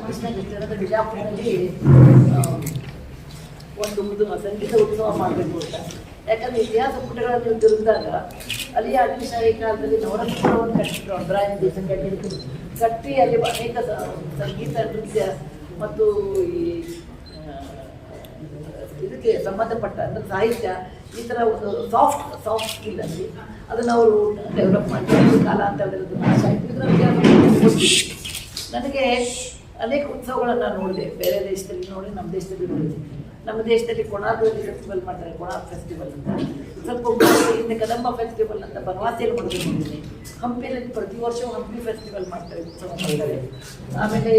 ಕೃಷ್ಣ ಕೃಷ್ಣದ ಬಿಜಾಪುರದಲ್ಲಿ ಒಂದು ಸಂಗೀತ ಉತ್ಸವ ಮಾಡಬೇಕು ಅಂತ ಯಾಕಂದ್ರೆ ಇತಿಹಾಸ ಪುಟಗಳನ್ನು ತಿರುಗಿದಾಗ ಅಲ್ಲಿಯ ಅಗ್ನಿಶಾಹಿ ಕಾಲದಲ್ಲಿ ನವರತ್ನವನ್ನು ಕಟ್ಟಿದ್ರು ಅಬ್ರಾಹಿಂ ದೇಶ ಕಟ್ಟಿದ್ರು ಕಟ್ಟಿ ಅಲ್ಲಿ ಅನೇಕ ಸಂಗೀತ ನೃತ್ಯ ಮತ್ತು ಈ ಇದಕ್ಕೆ ಸಂಬಂಧಪಟ್ಟ ಅಂದರೆ ಸಾಹಿತ್ಯ ಈ ಥರ ಒಂದು ಸಾಫ್ಟ್ ಸಾಫ್ಟ್ ಸ್ಕಿಲ್ ಅಲ್ಲಿ ಅದನ್ನು ಅವರು ಡೆವಲಪ್ ಮಾಡಿ ಕಾಲಾಂತರದಲ್ಲಿ ನಾಶ ಆಯಿತು ಇದು ನನಗೆ ಅನೇಕ ಉತ್ಸವಗಳನ್ನು ನೋಡಿದೆ. ಬೇರೆ ದೇಶದಲ್ಲಿ ನೋಡಿ ನಮ್ಮ ದೇಶದಲ್ಲಿ ನೋಡಿದೆ. ನಮ್ಮ ದೇಶದಲ್ಲಿ ಕೊಣಾರ್ದಲ್ಲಿ ಫೆಸ್ಟಿವಲ್ ಮಾಡ್ತಾರೆ, ಕೊಣಾರ್ ಫೆಸ್ಟಿವಲ್ ಅಂತ. ಸ್ವಲ್ಪ ಇಲ್ಲಿ ಕದಂಬ ಫೆಸ್ಟಿವಲ್ ಅಂತ ಬನವಾಸಿಯಲ್ಲಿ ಮಾಡೋದು ನೋಡಿದ್ದೀನಿ ಹಂಪಿಯಲ್ಲಿ ಪ್ರತಿ ವರ್ಷವೂ ಹಂಪಿ ಫೆಸ್ಟಿವಲ್ ಮಾಡ್ತಾರೆ, ಉತ್ಸವ ಮಾಡ್ತಾರೆ. ಆಮೇಲೆ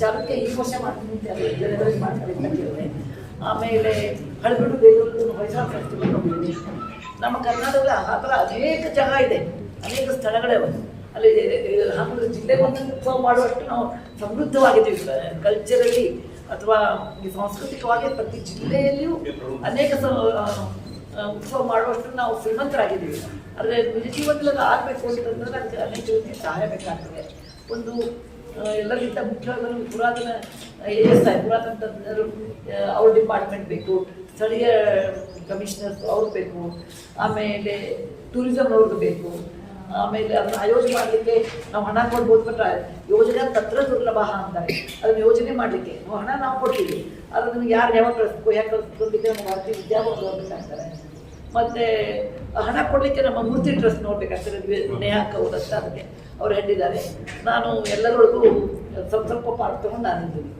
ಚಾಲುಕ್ಯ ಈ ವರ್ಷ ಮಾಡ್ತೀನಿ ಮಾಡ್ತಾರೆ ಆಮೇಲೆ ಹಳಗಡು ಬೇಲೂರು ಹೊಯ್ಸಳ ಫೆಸ್ಟಿವಲ್ ನೋಡಿದ್ದೀನಿ ನಮ್ಮ ಕರ್ನಾಟಕದಲ್ಲಿ ಆ ಥರ ಅನೇಕ ಜಾಗ ಇದೆ. ಅನೇಕ ಸ್ಥಳಗಳಿವೆ ಅಲ್ಲಿ ಜಿಲ್ಲೆ ಒಂದೊಂದು ಉತ್ಸವ ಮಾಡುವಷ್ಟು ನಾವು ಸಮೃದ್ಧವಾಗಿದ್ದೀವಿ. ಕಲ್ಚರಲ್ಲಿ ಅಥವಾ ಈ ಸಾಂಸ್ಕೃತಿಕವಾಗಿ ಪ್ರತಿ ಜಿಲ್ಲೆಯಲ್ಲಿಯೂ ಅನೇಕ ಉತ್ಸವ ಮಾಡುವಷ್ಟು ನಾವು ಶ್ರೀಮಂತರಾಗಿದ್ದೀವಿ. ಆದರೆ ನಿಜ ಜೀವನದಲ್ಲಿ ಆಗಬೇಕು ಅಂತಂದ್ರೆ ಅದಕ್ಕೆ ಅನೇಕ ರೀತಿಯ ಸಹಾಯ ಬೇಕಾಗ್ತದೆ. ಒಂದು ಎಲ್ಲರಿಗಿಂತ ಮುಖ್ಯವಾಗಿ ಪುರಾತನ ಎ ಪುರಾತನ ತಜ್ಞರು ಅವ್ರ ಡಿಪಾರ್ಟ್ಮೆಂಟ್ ಬೇಕು, ಸ್ಥಳೀಯ ಕಮಿಷನರ್ಸ್ ಅವ್ರು ಬೇಕು, ಆಮೇಲೆ ಟೂರಿಸಮ್ನವ್ರದ್ದು ಬೇಕು. ಆಮೇಲೆ ಅದನ್ನ ಆಯೋಜನೆ ಮಾಡಲಿಕ್ಕೆ ನಾವು ಹಣ ಕೊಡ್ಬೋದು ಬಟ್ ಯೋಜನೆ ತತ್ರ ದುರ್ಲಭ ಅಂತಾರೆ. ಅದನ್ನ ಯೋಜನೆ ಮಾಡಲಿಕ್ಕೆ ನಾವು ಹಣ ನಾವು ಕೊಡ್ತೀವಿ ಅದನ್ನು ಯಾರು ಯಾವಾಗ ಕಳಿಸ್ಬೇಕು ಯಾಕೆ ಕಳಿಸ್ಕೊಂಡಿದ್ದೆ ನಮ್ಮ ಭಾರತೀಯ ವಿದ್ಯಾಭ್ಯಾಸ ಹೋಗ್ಬೇಕಾಗ್ತಾರೆ ಮತ್ತೆ, ಹಣ ಕೊಡಲಿಕ್ಕೆ ನಮ್ಮ ಮೂರ್ತಿ ಟ್ರಸ್ಟ್ ನೋಡಬೇಕಾಗ್ತದೆ ನೇಹಾಕ್ ಅವರು ಅಂತ ಅದಕ್ಕೆ. ಅವ್ರು ಹೇಳಿದ್ದಾರೆ. ನಾನು ಎಲ್ಲರೊಳಗೂ ಸ್ವಲ್ಪ ಸ್ವಲ್ಪ ಪಾರ್ಟ್ ತಗೊಂಡು ನಾನಿದ್ದೀನಿ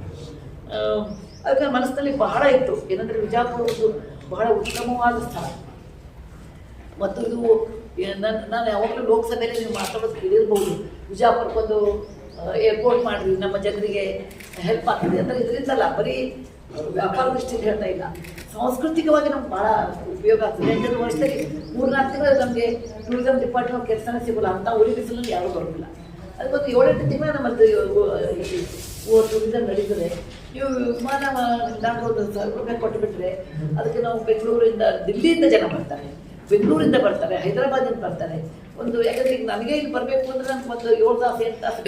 ಅದಕ್ಕೆ ಮನಸ್ಸಿನಲ್ಲಿ ಬಹಳ ಇತ್ತು. ಏನಂದರೆ ವಿಜಾಪುರ ಒಂದು ಬಹಳ ಉತ್ತಮವಾದ ಸ್ಥಳ. ಮತ್ತು ಇದು ನನ್ ನಾನು ಯಾವಾಗಲೂ ಲೋಕಸಭೆಯಲ್ಲಿ ನೀವು ಮಾತಾಡೋದು ಕೇಳಿರ್ಬೋದು. ವಿಜಾಪುರಕ್ಕೊಂದು ಏರ್ಪೋರ್ಟ್ ಮಾಡಿದ್ವಿ ನಮ್ಮ ಜನರಿಗೆ ಹೆಲ್ಪ್ ಆಗ್ತದೆ. ಅಂದರೆ ಇದರಿಂದಲ್ಲ, ಬರೀ ವ್ಯಾಪಾರ ದೃಷ್ಟಿಯಿಂದ ಹೇಳ್ತಾ ಇಲ್ಲ. ಸಾಂಸ್ಕೃತಿಕವಾಗಿ ನಮ್ಗೆ ಭಾಳ ಉಪಯೋಗ ಆಗ್ತದೆ. ಯಾಕಂದ್ರೆ ವರ್ಷದಲ್ಲಿ ಮೂರ್ನಾಲ್ಕು ತಿಂಗಳು ನಮಗೆ ಟೂರಿಸಂ ಡಿಪಾರ್ಟ್ಮೆಂಟ್ ಕೆಲಸನೇ ಸಿಗೋಲ್ಲ. ಅಂತ ಊರಿಗೆ ಬಿಸಿಲಲ್ಲಿ ಯಾರೂ ಬರೋದಿಲ್ಲ. ಅದಕ್ಕೊಂದು ಏಳೆಂಟು ತಿಂಗಳ ನಮ್ಮದು ಟೂರಿಸಂ ನಡೀತದೆ. ನೀವು ವಿಮಾನ ನಿಲ್ದಾಣಕ್ಕೆ ಒಂದು ಸಾವಿರ ರೂಪಾಯಿ ಕೊಟ್ಟು ಬಿಟ್ಟರೆ ಅದಕ್ಕೆ ನಾವು ಬೆಂಗಳೂರಿಂದ, ದಿಲ್ಲಿಯಿಂದ ಜನ ಬರ್ತಾರೆ. ಬೆಂಗಳೂರಿಂದ ಬರ್ತಾರೆ ಹೈದರಾಬಾದಿಂದ ಬರ್ತಾರೆ. ಒಂದು ಯಾಕಂದ್ರೆ ಈಗ ನನಗೆ ಇಲ್ಲಿ ಬರಬೇಕು ಅಂದ್ರೆ ನನಗೆ ಒಂದು ಏಳು ತಾಸು, ಎಂಟು ತಾಸು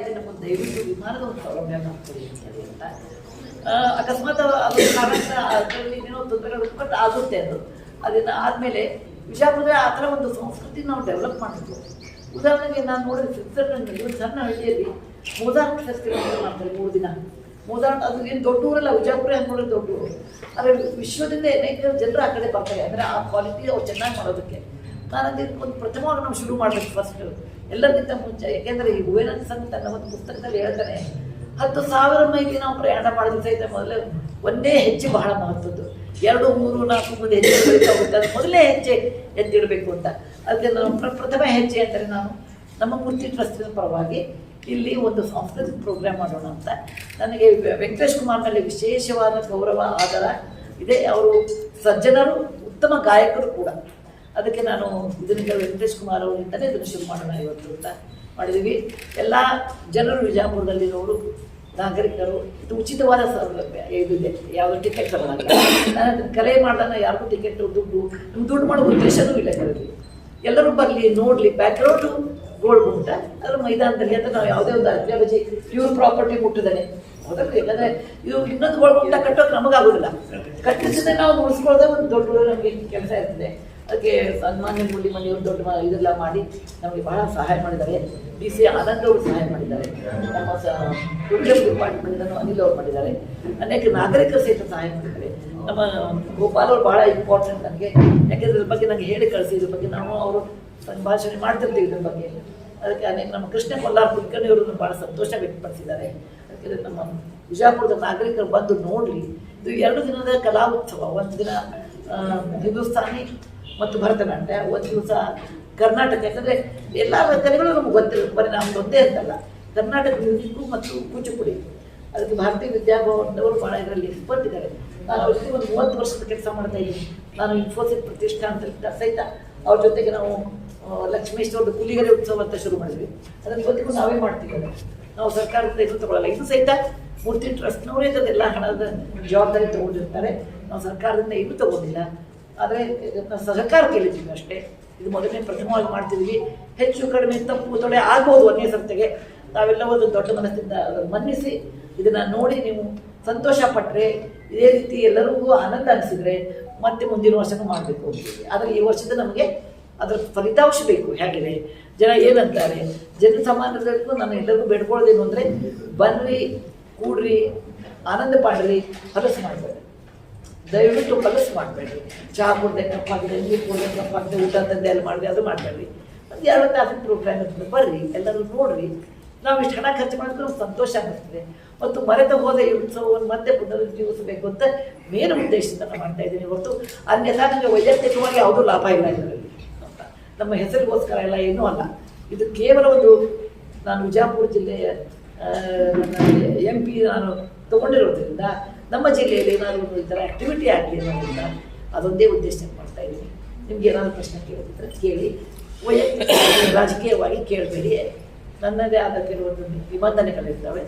ಇದನ್ನು ದಯವಿಟ್ಟು ವಿಮಾನದ ಒಂದು ಸೌಲಭ್ಯ ಅಂತ ಹೇಳಿ ಅಂತ ಅಕಸ್ಮಾತ್ ಅದು ಕಾರಣ ಏನೋ ತೊಂದರೆಗಳು ಬಟ್ ಆಗುತ್ತೆ ಅದು. ಅದನ್ನ ಆದಮೇಲೆ ವಿಜಯಪುರದಲ್ಲಿ ಆ ಥರ ಒಂದು ಸಂಸ್ಕೃತಿ ನಾವು ಡೆವಲಪ್ ಮಾಡಿದ್ವು ಉದಾಹರಣೆಗೆ ನಾನು ನೋಡಿದ್ರೆ ಸ್ವಿಟ್ಸರ್ಲೆಂಡ್ನಲ್ಲಿ ಒಂದು ಸಣ್ಣ ಹಳ್ಳಿಯಲ್ಲಿ ಫೆಸ್ಟಿವಲ್ ಮಾಡ್ತಾರೆ ಮೂರು ದಿನ. ಮೋದಾರ್ಟ್ ಅದು ಏನು ದೊಡ್ಡ ಊರಲ್ಲ, ವಿಜಯಪುರ ಅಂದ್ಕೊಂಡ್ರೆ ದೊಡ್ಡ ಊರು. ಆದರೆ ವಿಶ್ವದಿಂದ ಅನೇಕ ಜನರು ಆ ಕಡೆ ಬರ್ತಾರೆ. ಅಂದರೆ ಆ ಕ್ವಾಲಿಟಿ ಅವ್ರು ಚೆನ್ನಾಗಿ ಮಾಡೋದಕ್ಕೆ. ನಾನು ಒಂದು ಪ್ರಥಮವಾಗಿ ನಾವು ಶುರು ಮಾಡಬೇಕು ಫಸ್ಟ್ ಎಲ್ಲರಿಗಿಂತ ಮುಂಚೆ, ಯಾಕೆಂದರೆ ಈ ಹೂವಿನ ಸಂಘ ತನ್ನ ಒಂದು ಪುಸ್ತಕದಲ್ಲಿ ಹೇಳ್ತಾನೆ, ಹತ್ತು ಸಾವಿರ ಮೈಲಿ ನಾವು ಪ್ರಯಾಣ ಮಾಡಿದ ಸಹಿತ ಮೊದಲೇ ಒಂದೇ ಹೆಜ್ಜೆ ಬಹಳ ಮಹತ್ವದ್ದು. ಎರಡು, ಮೂರು, ನಾಲ್ಕು ಮುಂದೆ ಹೆಜ್ಜೆ ಹೋಗುತ್ತೆ ಅದು ಮೊದಲೇ ಹೆಜ್ಜೆ ಎದ್ದಿಡಬೇಕು ಅಂತ. ಅದಕ್ಕೆ ಪ್ರ- ಪ್ರಥಮ ಹೆಜ್ಜೆ ಅಂದರೆ ನಾನು ನಮ್ಮ ಮೂರ್ತಿ ಟ್ರಸ್ಟಿನ ಪರವಾಗಿ ಇಲ್ಲಿ ಒಂದು ಸಾಂಸ್ಕೃತಿಕ ಪ್ರೋಗ್ರಾಮ್ ಮಾಡೋಣ ಅಂತ. ನನಗೆ ವೆಂಕಟೇಶ್ ಕುಮಾರ್ ಮೇಲೆ ವಿಶೇಷವಾದ ಗೌರವ ಆಧಾರ ಇದೆ. ಅವರು ಸಜ್ಜನರು, ಉತ್ತಮ ಗಾಯಕರು ಕೂಡ. ಅದಕ್ಕೆ ನಾನು ಇದರಿಂದ ವೆಂಕಟೇಶ್ ಕುಮಾರ್ ಅವರಿಂದಲೇ ಇದನ್ನು ಶುರು ಮಾಡೋಣ ಇವತ್ತು ಅಂತ ಮಾಡಿದ್ದೀವಿ ಎಲ್ಲ ಜನರು ವಿಜಾಪುರದಲ್ಲಿರೋರು ನಾಗರಿಕರು, ಇದು ಉಚಿತವಾದ ಸೌಲಭ್ಯ. ಇದಿದೆ ಯಾವುದೋ ಟಿಕೆಟ್ ತಗೊಳ್ಳಲ್ಲ ನಾನು ಅದನ್ನು ಕರೆ ಮಾಡ್ದಾಗ ಯಾರಿಗೂ ಟಿಕೆಟ್ ದುಡ್ಡು ದುಡ್ಡು ಮಾಡೋ ಉದ್ದೇಶನೂ ಇಲ್ಲ ಕರೆದಿ ಎಲ್ಲರೂ ಬರಲಿ, ನೋಡಲಿ ಬ್ಯಾಕ್ಗ್ರೌಂಡು ಮುಟ್ಟ ಅದ್ರ ಮೈದಾನದಲ್ಲಿ ಅಂತ ನಾವು ಯಾವುದೇ ಒಂದು ಅರ್ಜಿಯಾಲಜಿ ಇವ್ರ ಪ್ರಾಪರ್ಟಿ ಮುಟ್ಟಿದ್ದಾನೆ ಹೌದಲ್ರಿ ಯಾಕಂದ್ರೆ ಇವ್ ಇನ್ನೊಂದು ಗೋಲ್ಡ್ ಗುಂಟ ಕಟ್ಟೋಕೆ ನಮಗಾಗೋದಿಲ್ಲ ಕಟ್ಟಿಸಿದ್ರೆ ನಾವು ಮುಗಿಸ್ಕೊಳ್ಳೋದೇ ಒಂದು ದೊಡ್ಡ ನಮಗೆ ಕೆಲಸ ಇರ್ತದೆ. ಅದಕ್ಕೆ ಸನ್ಮಾನ್ಯ ಮುಳ್ಳಿ ಮನೆಯವರು ದೊಡ್ಡ ಇದೆಲ್ಲ ಮಾಡಿ ನಮಗೆ ಬಹಳ ಸಹಾಯ ಮಾಡಿದ್ದಾರೆ. ಡಿ ಸಿ ಆನಂದ್ ಅವರು ಸಹಾಯ ಮಾಡಿದ್ದಾರೆ. ನಮ್ಮ ಟೂರಿಸಂ ಡಿಪಾರ್ಟ್ಮೆಂಟನ್ನು ಅನಿಲ್ ಅವರು ಮಾಡಿದ್ದಾರೆ. ಅನೇಕ ನಾಗರಿಕರು ಸಹಿತ ಸಹಾಯ ಮಾಡಿದ್ದಾರೆ. ನಮ್ಮ ಗೋಪಾಲ್ ಅವರು ಬಹಳ ಇಂಪಾರ್ಟೆಂಟ್ ನನಗೆ. ಯಾಕೆಂದ್ರೆ ಇದ್ರ ಬಗ್ಗೆ ನನಗೆ ಹೇಳಿ ಕಳಿಸಿ, ಇದ್ರ ಬಗ್ಗೆ ನಾವು ಅವರು ಸಂಭಾಷಣೆ ಮಾಡ್ತಿರ್ತೀವಿ ಇದ್ರ ಬಗ್ಗೆ. ಅದಕ್ಕೆ ಅನೇಕ ನಮ್ಮ ಕೃಷ್ಣ ಕೊಲ್ಲಾರ್ ಕುಲಕರ್ಣಿ ಅವರು ಭಾಳ ಸಂತೋಷ ವ್ಯಕ್ತಪಡಿಸಿದ್ದಾರೆ. ಅದಕ್ಕೆ ನಮ್ಮ ವಿಜಯಪುರದ ನಾಗರಿಕರು ಬಂದು ನೋಡಲಿ, ಇದು ಎರಡು ದಿನದ ಕಲಾ ಉತ್ಸವ. ಒಂದು ದಿನ ಹಿಂದೂಸ್ತಾನಿ ಮತ್ತು ಭರತನಾಟ್ಯ, ಒಂದು ದಿವಸ ಕರ್ನಾಟಕ. ಯಾಕಂದರೆ ಎಲ್ಲ ಕಲೆಗಳು ನಮ್ಗೆ ಗೊತ್ತಿರುತ್ತೆ ಬರೀ ನಮ್ದು ಒಂದೇ ಅಂತಲ್ಲ. ಕರ್ನಾಟಕ ಮ್ಯೂಸಿಕ್ಕು ಮತ್ತು ಕೂಚಿಪುಡಿ. ಅದಕ್ಕೆ ಭಾರತೀಯ ವಿದ್ಯಾಭವನದವರು ಭಾಳ ಇದರಲ್ಲಿ ಬಂದಿದ್ದಾರೆ ನಾನು ಅವ್ರ ಜೊತೆ ಒಂದು ಮೂವತ್ತು ವರ್ಷದ ಕೆಲಸ ಮಾಡ್ತಾ ಇದ್ದೀನಿ. ನಾನು ಇನ್ಫೋಸಿಸ್ ಪ್ರತಿಷ್ಠಾನದಲ್ಲಿ ಸಹಿತ ಅವ್ರ ಜೊತೆಗೆ ನಾವು ಲಕ್ಷ್ಮೇಶ್ವರದ ಹುಲಿಗೆರೆ ಉತ್ಸವ ಅಂತ ಶುರು ಮಾಡಿದ್ವಿ. ಅದನ್ನು ಇವತ್ತಿಗೂ ನಾವೇ ಮಾಡ್ತೀವಿ. ನಾವು ಸರ್ಕಾರದ ಇದು ತಗೊಳ್ಳಲ್ಲ ಇದು ಸಹಿತ ಮೂರ್ತಿ ಟ್ರಸ್ಟ್ನವರೇ ಅದೆಲ್ಲ ಹಣದ ಜವಾಬ್ದಾರಿ ತಗೊಂಡಿರ್ತಾರೆ. ನಾವು ಸರ್ಕಾರದಿಂದ ಇದು ತಗೊಂಡಿಲ್ಲ. ಆದರೆ ಸಹಕಾರ ಕೇಳಿದ್ದೀವಿ ಅಷ್ಟೇ. ಇದು ಮೊದಲನೇ ಪ್ರಥಮವಾಗಿ ಮಾಡ್ತಿದ್ವಿ. ಹೆಚ್ಚು ಕಡಿಮೆ ತಪ್ಪು ತೊಡೆ ಆಗ್ಬೋದು ಒಂದೇ ಸಂತೆಗೆ. ತಾವೆಲ್ಲ ಒಂದು ದೊಡ್ಡ ಮನಸ್ಸಿಂದ ಮನ್ನಿಸಿ ಇದನ್ನ ನೋಡಿ ನೀವು ಸಂತೋಷ ಪಟ್ಟರೆ ಇದೇ ರೀತಿ ಎಲ್ಲರಿಗೂ ಆನಂದ ಅನಿಸಿದ್ರೆ ಮತ್ತೆ ಮುಂದಿನ ವರ್ಷನೂ ಮಾಡಬೇಕು ಅಂತೀವಿ. ಆದರೆ ಈ ವರ್ಷದ ನಮಗೆ ಅದರ ಫಲಿತಾಂಶ ಬೇಕು. ಹೇಗಿದೆ? ಜನ ಏನಂತಾರೆ? ಜನ ಸಮಾನದಲ್ಲೂ ನಾನು ಎಲ್ಲರಿಗೂ ಬೇಡ್ಕೊಳ್ಳೋದೇನು ಅಂದರೆ ಬನ್ರಿ, ಕೂಡ್ರಿ, ಆನಂದ ಪಾಡ್ರಿ ಹಲಸು ಮಾಡಬೇಡಿ. ದಯವಿಟ್ಟು ಕಲಸು ಮಾಡಬೇಡಿ. ಚಹಾ ಕೊಡದೆ ಕಪ್ಪಾಗಿದೆ ನೀರು ಕೊಡದೆ ಕಪ್ಪಾಗಿದೆ ಊಟ ತಂದೆ ಎಲ್ಲ ಮಾಡಿದೆ, ಅದು ಮಾಡಬೇಡ್ರಿ ಒಂದು ಎರಡು ತಾಸಿನ ಪ್ರೋಗ್ರಾಮ್ ಇರ್ತದೆ ಬರ್ರಿ, ಎಲ್ಲರೂ ನೋಡ್ರಿ. ನಾವು ಇಷ್ಟು ಹಣ ಖರ್ಚು ಮಾಡಿದ್ರೆ ಸಂತೋಷ ಆಗುತ್ತದೆ ಮತ್ತು ಮರೆತು ಹೋದ ಈ ಉತ್ಸವವನ್ನು ಮತ್ತೆ ಪುನರುಜ್ಜೀವಿಸಬೇಕು ಅಂತ ಮೇನ್ ಉದ್ದೇಶದಿಂದ ನಾನು ಮಾಡ್ತಾ ಇದ್ದೀನಿ. ಹೊರತು ಅನ್ಯಥಾ ನನಗೆ ವೈಯಕ್ತಿಕವಾಗಿ ಯಾವುದೂ ಲಾಭ ಇಲ್ಲ ಇದರಲ್ಲಿ. ನಮ್ಮ ಹೆಸರಿಗೋಸ್ಕರ ಎಲ್ಲ ಏನೂ ಅಲ್ಲ. ಇದು ಕೇವಲ ಒಂದು ನಾನು ವಿಜಯಪುರ ಜಿಲ್ಲೆಯ ಎಂ ಪಿ ನಾನು ತಗೊಂಡಿರೋದ್ರಿಂದ ನಮ್ಮ ಜಿಲ್ಲೆಯಲ್ಲಿ ಏನಾದರೂ ಈ ಥರ ಆ್ಯಕ್ಟಿವಿಟಿ ಆಗಲಿ ಅನ್ನೋದ್ರಿಂದ ಅದೊಂದೇ ಉದ್ದೇಶ ಮಾಡ್ತಾ ಇದ್ದೀನಿ. ನಿಮ್ಗೆ ಏನಾದರೂ ಪ್ರಶ್ನೆ ಕೇಳೋದಿದ್ರೆ ಕೇಳಿ. ವೈಯಕ್ತಿಕ ರಾಜಕೀಯವಾಗಿ ಕೇಳಬೇಡಿ. ನನ್ನದೇ ಆದ ಕೆಲವೊಂದು ನಿಬಂಧನೆಗಳಿರ್ತವೆ